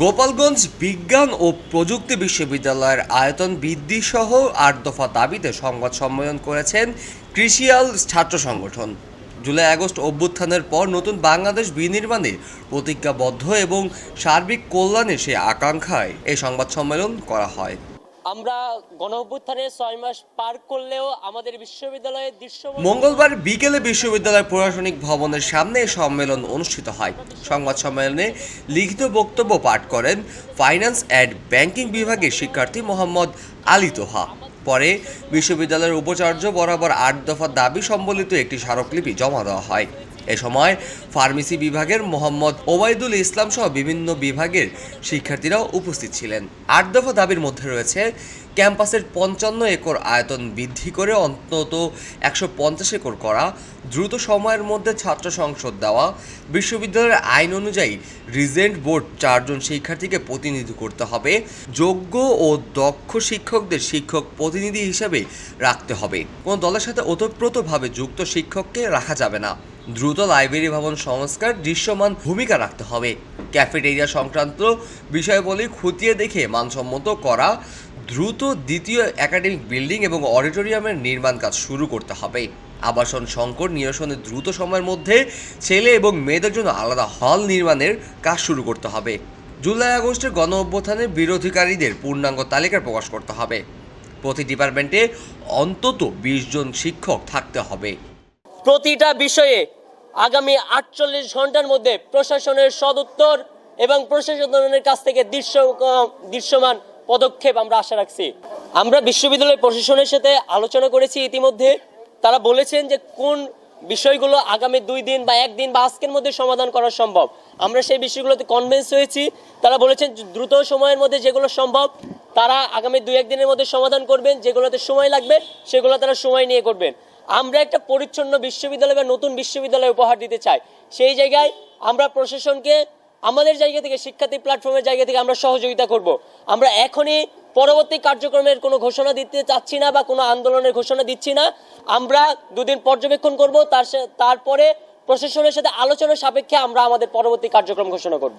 গোপালগঞ্জ বিজ্ঞান ও প্রযুক্তি বিশ্ববিদ্যালয়ের আয়তন বৃদ্ধি সহ আট দফা দাবিতে সংবাদ সম্মেলন করেছেন কৃষিয়াল ছাত্র সংগঠন। জুলাই আগস্ট অভ্যুত্থানের পর নতুন বাংলাদেশ বিনির্মাণে প্রতিজ্ঞাবদ্ধ এবং সার্বিক কল্যাণে সে আকাঙ্ক্ষায় এই সংবাদ সম্মেলন করা হয়। আমরা গণ অভ্যুত্থানের ছয় মাস পার করলেও আমাদের বিশ্ববিদ্যালয়ের দৃশ্য মঙ্গলবার বিকেলে বিশ্ববিদ্যালয় প্রশাসনিক ভবনের সামনে সম্মেলন অনুষ্ঠিত হয়। সংবাদ সম্মেলনে লিখিত বক্তব্য পাঠ করেন ফাইন্যান্স অ্যান্ড ব্যাংকিং বিভাগের শিক্ষার্থী মোহাম্মদ আলী তোহা। পরে বিশ্ববিদ্যালয়ের উপাচার্য বরাবর আট দফা দাবি সম্বলিত একটি স্মারকলিপি জমা দেওয়া হয়। এ সময় ফার্মেসি বিভাগের মোহাম্মদ ওবায়দুল ইসলাম সহ বিভিন্ন বিভাগের শিক্ষার্থীরাও উপস্থিত ছিলেন। আট দফা দাবির মধ্যে রয়েছে, ক্যাম্পাসের পঞ্চান্ন একর আয়তন বৃদ্ধি করে অন্তত একশো পঞ্চাশ একর করা, দ্রুত সময়ের মধ্যে ছাত্র সংসদ দেওয়া, বিশ্ববিদ্যালয়ের আইন অনুযায়ী রিজেন্ট বোর্ড চারজন শিক্ষার্থীকে প্রতিনিধি করতে হবে, যোগ্য ও দক্ষ শিক্ষকদের শিক্ষক প্রতিনিধি হিসেবে রাখতে হবে। কোনো দলের সাথে ওতপ্রোতভাবে যুক্ত শিক্ষককে রাখা যাবে না। দ্রুত লাইব্রেরি ভবন সংস্কার দৃশ্যমান ভূমিকা রাখতে হবে। ক্যাফেটেরিয়া সংক্রান্ত বিষয়বলী খতিয়ে দেখে মানসম্মত করা, দ্রুত দ্বিতীয় একাডেমিক বিল্ডিং এবং অডিটোরিয়ামের নির্মাণ কাজ শুরু করতে হবে। আবাসন সংকট নিরসনে দ্রুত সময়ের মধ্যে ছেলে এবং মেয়েদের জন্য আলাদা হল নির্মাণের কাজ শুরু করতে হবে। জুলাই আগস্টে গণ অভ্যুত্থানের বিরোধীকারীদের পূর্ণাঙ্গ তালিকা প্রকাশ করতে হবে। প্রতি ডিপার্টমেন্টে অন্তত বিশ জন শিক্ষক থাকতে হবে। প্রতিটা বিষয়ে আগামী আটচল্লিশ ঘণ্টার মধ্যে প্রশাসনের সদুত্তর এবং প্রশাসনের কাছ থেকে দৃশ্য দৃশ্যমান পদক্ষেপ আমরা আশা রাখছি। আমরা বিশ্ববিদ্যালয় প্রশাসনের সাথে আলোচনা করেছি ইতিমধ্যে। তারা বলেছেন যে কোন বিষয়গুলো আগামী দুই দিন বা একদিন বা আজকের মধ্যে সমাধান করা সম্ভব। আমরা সেই বিষয়গুলোতে কনভিন্স হয়েছি। তারা বলেছেন দ্রুত সময়ের মধ্যে যেগুলো সম্ভব, তারা আগামী দুই, একদিনের মধ্যে সমাধান করবেন। যেগুলোতে সময় লাগবে, সেগুলো তারা সময় নিয়ে করবেন। আমরা একটা পরিচ্ছন্ন বিশ্ববিদ্যালয় বা নতুন বিশ্ববিদ্যালয় উপহার দিতে চাই। সেই জায়গায় আমরা প্রশাসনকে, আমাদের জায়গা থেকে, শিক্ষার্থী প্ল্যাটফর্মের জায়গা থেকে আমরা সহযোগিতা করব। আমরা এখনই পরবর্তী কার্যক্রমের কোনো ঘোষণা দিতে চাচ্ছি না বা কোনো আন্দোলনের ঘোষণা দিচ্ছি না। আমরা দুদিন পর্যবেক্ষণ করব, তার তারপরে প্রশাসনের সাথে আলোচনা সাপেক্ষে আমরা আমাদের পরবর্তী কার্যক্রম ঘোষণা করব।